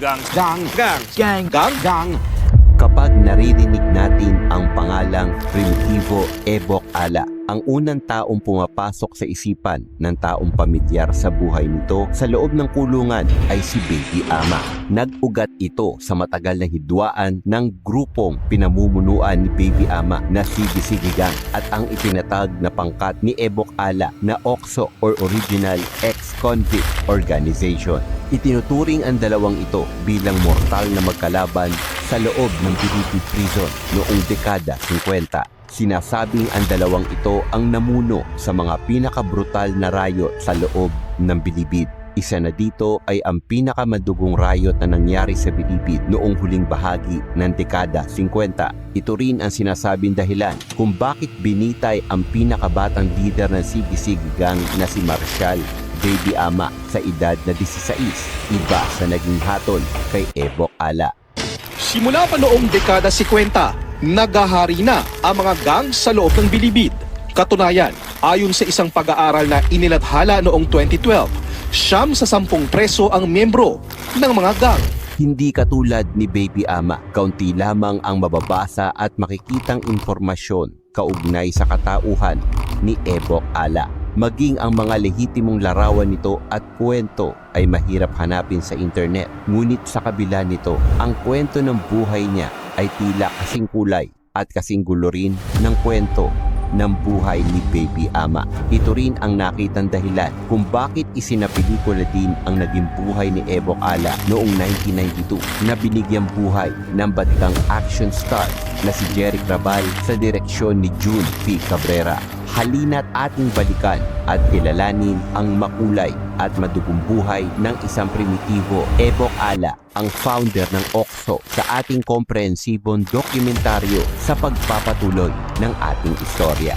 Gang. Gang. Gang. Gang. Gang. Gang. Kapag naririnig natin ang pangalang Primitivo Ebok Ala, ang unang taong pumapasok sa isipan ng taong pamilyar sa buhay nito sa loob ng kulungan ay si Baby Ama. Nag-ugat ito sa matagal na hidwaan ng grupong pinamumunuan ni Baby Ama na Sige Gang at ang itinatag na pangkat ni Ebok Ala na OXO or Original Ex-Convict Organization. Itinuturing ang dalawang ito bilang mortal na magkalaban sa loob ng Bilibid Prison noong dekada 50. Sinasabing ang dalawang ito ang namuno sa mga pinakabrutal na riot sa loob ng Bilibid. Isa na dito ay ang pinakamadugong riot na nangyari sa Bilibid noong huling bahagi ng dekada 50. Ito rin ang sinasabing dahilan kung bakit binitay ang pinakabatang leader ng Sige Gang na si Marshall Baby Ama sa edad na 16, iba sa naging hatol kay Ebok Ala. Simula pa noong dekada 50, nagahari na ang mga gang sa loob ng Bilibid. Katunayan, ayon sa isang pag-aaral na inilathala noong 2012, siyam sa sampung preso ang miyembro ng mga gang. Hindi katulad ni Baby Ama, kaunti lamang ang mababasa at makikitang impormasyon kaugnay sa katauhan ni Ebok Ala. Maging ang mga lehitimong larawan nito at kwento ay mahirap hanapin sa internet. Ngunit sa kabila nito, ang kwento ng buhay niya ay tila kasing kulay at kasing gulo rin ng kwento ng buhay ni Baby Ama. Ito rin ang nakitang dahilan kung bakit isinapelikula din ang naging buhay ni Ebok Ala noong 1992 na binigyang buhay ng batikang action star na si Jeric Rabal sa direksyon ni June P. Cabrera. Halina't ating balikan at kilalanin ang makulay at madugong buhay ng isang primitibo Ebok Ala, ang founder ng OXO sa ating komprehensibong dokumentaryo sa pagpapatuloy ng ating istorya.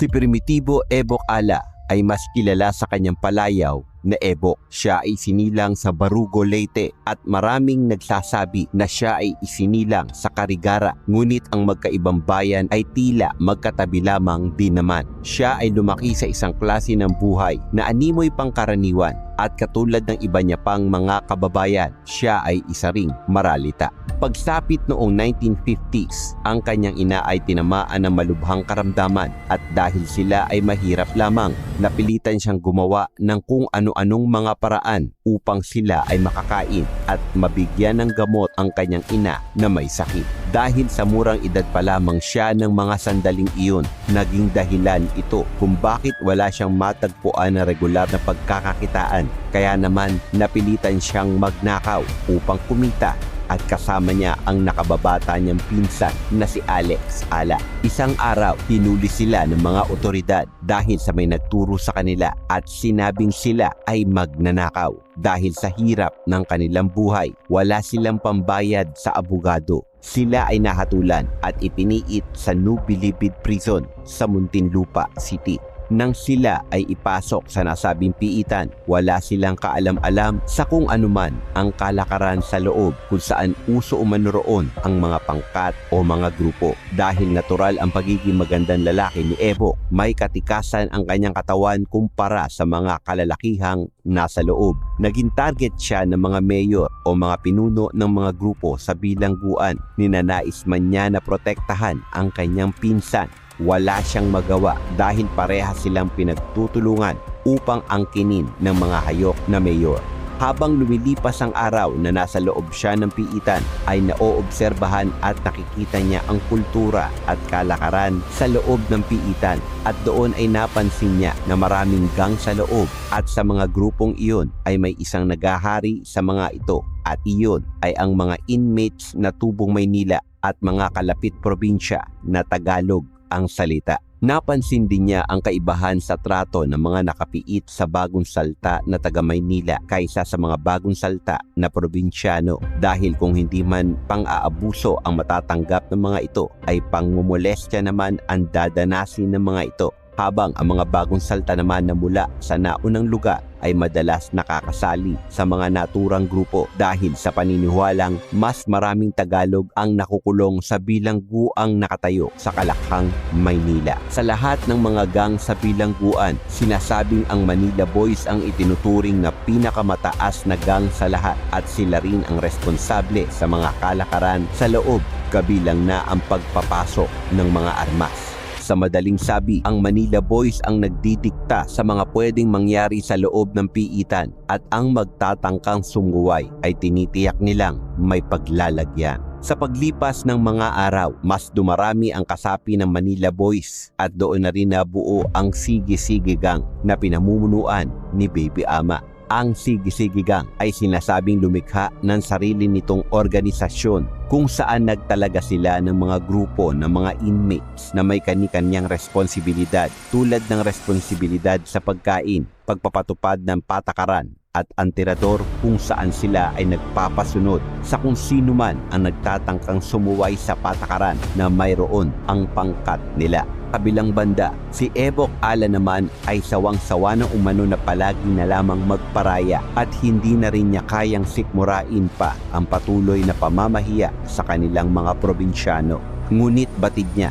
Si Primitibo Ebok Ala ay mas kilala sa kanyang palayaw na Ebok. Siya ay sinilang sa Barugo, Leyte at maraming nagsasabi na siya ay isinilang sa Karigara. Ngunit ang magkaibang bayan ay tila magkatabi lamang din naman. Siya ay lumaki sa isang klase ng buhay na animoy pangkaraniwan at katulad ng iba niya pang mga kababayan, siya ay isa ring maralita. Pagsapit noong 1950s, ang kanyang ina ay tinamaan ng malubhang karamdaman at dahil sila ay mahirap lamang, napilitan siyang gumawa ng kung ano-anong mga paraan upang sila ay makakain at mabigyan ng gamot ang kanyang ina na may sakit. Dahil sa murang edad pa lamang siya ng mga sandaling iyon, naging dahilan ito kung bakit wala siyang matagpuan na regular na pagkakakitaan. Kaya naman napilitan siyang magnakaw upang kumita at kasama niya ang nakababata niyang pinsan na si Alex Ala. Isang araw, pinuli sila ng mga otoridad dahil sa may nagturo sa kanila at sinabing sila ay magnanakaw. Dahil sa hirap ng kanilang buhay, wala silang pambayad sa abogado. Sila ay nahatulan at ipiniit sa New Bilibid Prison sa Muntinlupa City. Nang sila ay ipasok sa nasabing piitan, wala silang kaalam-alam sa kung anuman ang kalakaran sa loob kung saan uso umano roon ang mga pangkat o mga grupo. Dahil natural ang pagiging magandang lalaki ni Evo, may katikasan ang kanyang katawan kumpara sa mga kalalakihang nasa loob. Naging target siya ng mga mayor o mga pinuno ng mga grupo sa bilangguan. Ninanais man niya na protektahan ang kanyang pinsan wala siyang magawa dahil pareha silang pinagtutulungan upang angkinin ng mga hayok na mayor. Habang lumilipas ang araw na nasa loob siya ng piitan ay naoobserbahan at nakikita niya ang kultura at kalakaran sa loob ng piitan. At doon ay napansin niya na maraming gang sa loob at sa mga grupong iyon ay may isang nagahari sa mga ito. At iyon ay ang mga inmates na tubong Maynila at mga kalapit probinsya na Tagalog ang salita. Napansin din niya ang kaibahan sa trato ng mga nakapiit sa bagong salta na taga Maynila kaysa sa mga bagong salta na probinsyano dahil kung hindi man pang-aabuso ang matatanggap ng mga ito ay pangmumolestya naman ang dadanasin ng mga ito habang ang mga bagong salta naman na mula sa naunang lugar ay madalas nakakasali sa mga naturang grupo dahil sa paniniwalang mas maraming Tagalog ang nakukulong sa bilangguang nakatayo sa Kalakhang, Maynila. Sa lahat ng mga gang sa bilangguan, sinasabing ang Manila Boys ang itinuturing na pinakamataas na gang sa lahat at sila rin ang responsable sa mga kalakaran sa loob kabilang na ang pagpapasok ng mga armas. Sa madaling sabi, ang Manila Boys ang nagdidikta sa mga pwedeng mangyari sa loob ng piitan at ang magtatangkang sumuway ay tinitiyak nilang may paglalagyan. Sa paglipas ng mga araw, mas dumarami ang kasapi ng Manila Boys at doon na rin nabuo ang Sige-Sige Gang na pinamumunuan ni Baby Ama. Ang Sige-Sige Gang ay sinasabing lumikha ng sarili nitong organisasyon kung saan nagtalaga sila ng mga grupo ng mga inmates na may kani-kanyang responsibilidad tulad ng responsibilidad sa pagkain, pagpapatupad ng patakaran at ang tirador kung saan sila ay nagpapasunod sa kung sino man ang nagtatangkang sumuway sa patakaran na mayroon ang pangkat nila. Kabilang banda, si Evok Ala naman ay sawang-sawa ng umano na palagi na lamang magparaya at hindi na rin niya kayang sikmurain pa ang patuloy na pamamahiya sa kanilang mga probinsyano. Ngunit batid niya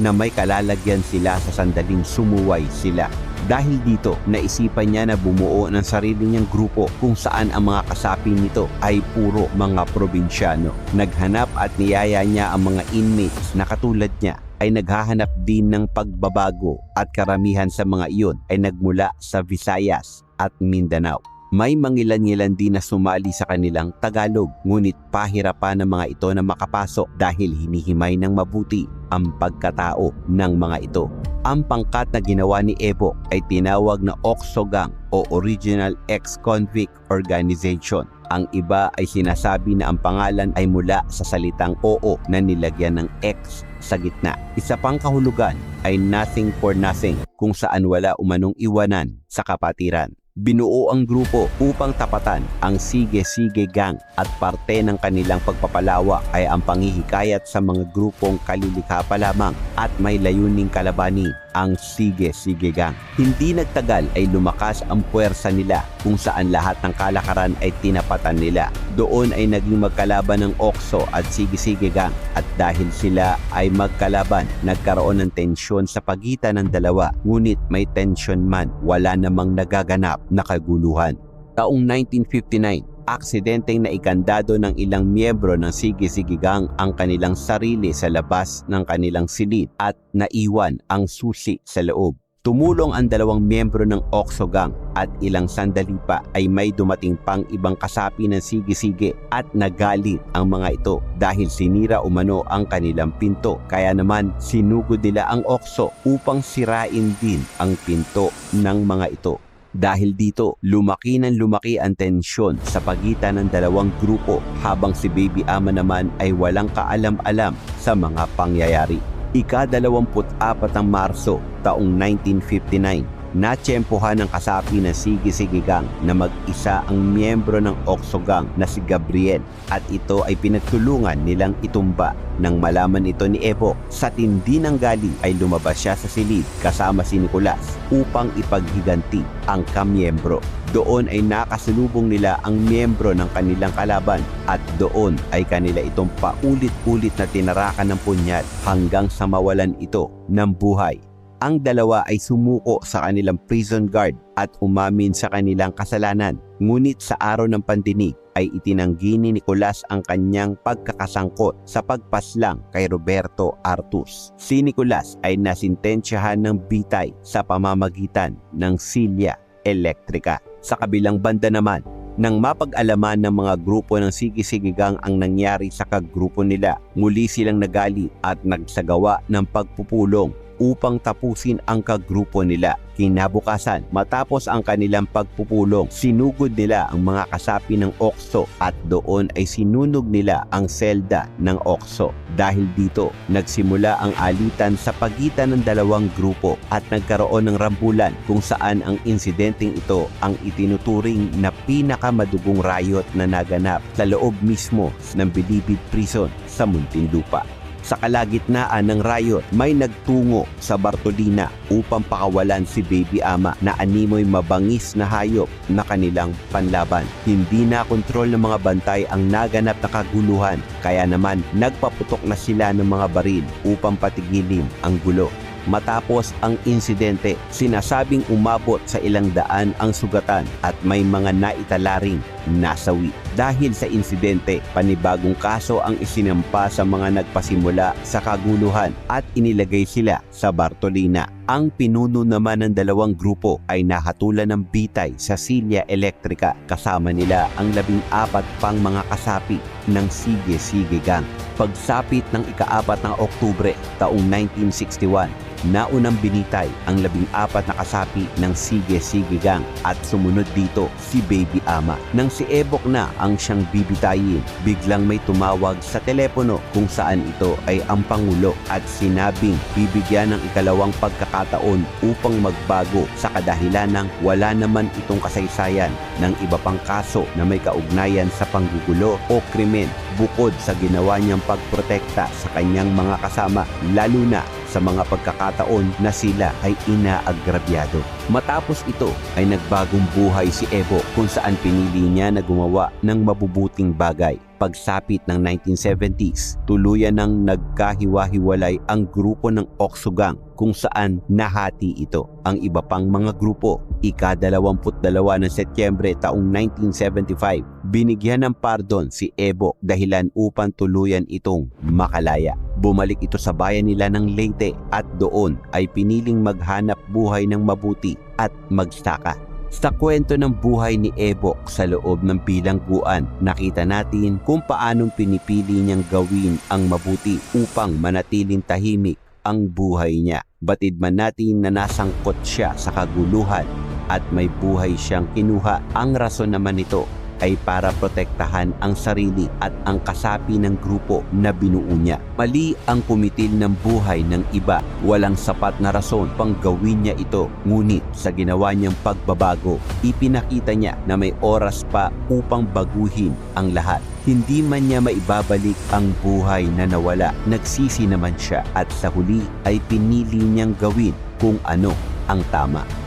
na may kalalagyan sila sa sandaling sumuway sila. Dahil dito, naisipan niya na bumuo ng sarili niyang grupo kung saan ang mga kasapi nito ay puro mga probinsyano. Naghanap at niyaya niya ang mga inmates na katulad niya ay naghahanap din ng pagbabago at karamihan sa mga iyon ay nagmula sa Visayas at Mindanao. May mangilan-ngilan din na sumali sa kanilang Tagalog ngunit pahirapan ng mga ito na makapasok dahil hinihimay ng mabuti ang pagkatao ng mga ito. Ang pangkat na ginawa ni Evo ay tinawag na Oxogang o Original Ex-Convict Organization. Ang iba ay sinasabi na ang pangalan ay mula sa salitang oo na nilagyan ng X sa gitna. Isa pang kahulugan ay nothing for nothing kung saan wala umanong iwanan sa kapatiran. Binuo ang grupo upang tapatan ang Sige-Sige Gang at parte ng kanilang pagpapalawak ay ang panghihikayat sa mga grupong kalilikha pa lamang at may layuning kalabani ang Sige-Sige Gang. Hindi nagtagal ay lumakas ang puwersa nila kung saan lahat ng kalakaran ay tinapatan nila. Doon ay naging magkalaban ng Okso at Sige-Sige Gang at dahil sila ay magkalaban, nagkaroon ng tensyon sa pagitan ng dalawa. Ngunit may tensyon man, wala namang nagaganap na kaguluhan. Taong 1959, aksidenteng naikandado ng ilang miyembro ng Sige-Sige Gang ang kanilang sarili sa labas ng kanilang silid at naiwan ang susi sa loob. Tumulong ang dalawang miyembro ng Oxo Gang at ilang sandali pa ay may dumating pang ibang kasapi ng sige-sige at nagalit ang mga ito dahil sinira umano ang kanilang pinto. Kaya naman sinugod nila ang Oxo upang sirain din ang pinto ng mga ito. Dahil dito, lumaki ng lumaki ang tensyon sa pagitan ng dalawang grupo habang si Baby Ama naman ay walang kaalam-alam sa mga pangyayari. Ika-24 ng Marso taong 1959, natsyempohan ng kasapi ng Sige-Sige Gang na mag-isa ang miyembro ng Oxo Gang na si Gabriel at ito ay pinagtulungan nilang itumba. Nang malaman ito ni Evo, sa tindi ng gali ay lumabas siya sa silid kasama si Nicolas upang ipaghiganti ang kamiyembro. Doon ay nakasalubong nila ang miyembro ng kanilang kalaban at doon ay kanila itong paulit-ulit na tinarakan ng punyal hanggang sa mawalan ito ng buhay. Ang dalawa ay sumuko sa kanilang prison guard at umamin sa kanilang kasalanan. Ngunit sa araw ng pandinig ay itinanggi ni Nicolas ang kanyang pagkakasangkot sa pagpaslang kay Roberto Artus. Si Nicolas ay nasintensyahan ng bitay sa pamamagitan ng silya elektrika. Sa kabilang banda naman, nang mapag-alaman ng mga grupo ng Sige-Sigigang ang nangyari sa kagrupo nila, muli silang nagalit at nagsagawa ng pagpupulong upang tapusin ang kagrupo nila. Kinabukasan, matapos ang kanilang pagpupulong, sinugod nila ang mga kasapi ng Okso at doon ay sinunog nila ang selda ng Okso. Dahil dito, nagsimula ang alitan sa pagitan ng dalawang grupo at nagkaroon ng rambulan kung saan ang insidenteng ito ang itinuturing na pinakamadugong riot na naganap sa loob mismo ng Bilibid Prison sa Muntinlupa. Sa kalagitnaan ng riot, may nagtungo sa Bartolina upang pakawalan si Baby Ama na animoy mabangis na hayop na kanilang panlaban. Hindi na kontrol ng mga bantay ang naganap na kaguluhan, kaya naman nagpaputok na sila ng mga baril upang patigilin ang gulo. Matapos ang insidente, sinasabing umabot sa ilang daan ang sugatan at may mga naitalaring nasawi. Dahil sa insidente, panibagong kaso ang isinampa sa mga nagpasimula sa kaguluhan at inilagay sila sa Bartolina. Ang pinuno naman ng dalawang grupo ay nahatulan ng bitay sa silya elektrika kasama nila ang labing apat pang mga kasapi ng Sige Sige Gang. Pagsapit ng ikaapat ng Oktubre taong 1961, naunang binitay ang labing apat na kasapi ng Sige Sige Gang at sumunod dito si Baby Ama. Nang si Ebok na ang siyang bibitayin, biglang may tumawag sa telepono kung saan ito ay ang Pangulo at sinabing bibigyan ng ikalawang pagkakataon upang magbago sa kadahilan ng wala naman itong kasaysayan ng iba pang kaso na may kaugnayan sa panggugulo o krimen bukod sa ginawa niyang pagprotekta sa kanyang mga kasama lalo na sa mga pagkakataon na sila ay inaagrabyado. Matapos ito ay nagbagong buhay si Evo kung saan pinili niya na gumawa ng mabubuting bagay. Pagsapit ng 1970s, tuluyan ng nagkahiwa-hiwalay ang grupo ng Oksugang kung saan nahati ito. Ang iba pang mga grupo, ika-22 ng Setyembre taong 1975, binigyan ng pardon si Evo dahilan upang tuluyan itong makalaya. Bumalik ito sa bayan nila ng Leyte at doon ay piniling maghanap buhay ng mabuti at magsaka. Sa kwento ng buhay ni Ebok sa loob ng bilangguan, nakita natin kung paanong pinipili niyang gawin ang mabuti upang manatiling tahimik ang buhay niya. Batid man natin na nasangkot siya sa kaguluhan at may buhay siyang kinuha. Ang rason naman nito ay para protektahan ang sarili at ang kasapi ng grupo na binuo niya. Mali ang kumitil ng buhay ng iba. Walang sapat na rason pang gawin niya ito. Ngunit sa ginawa niyang pagbabago, ipinakita niya na may oras pa upang baguhin ang lahat. Hindi man niya maibabalik ang buhay na nawala. Nagsisi naman siya at sa huli ay pinili niyang gawin kung ano ang tama.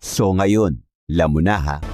So ngayon, lamo na ha.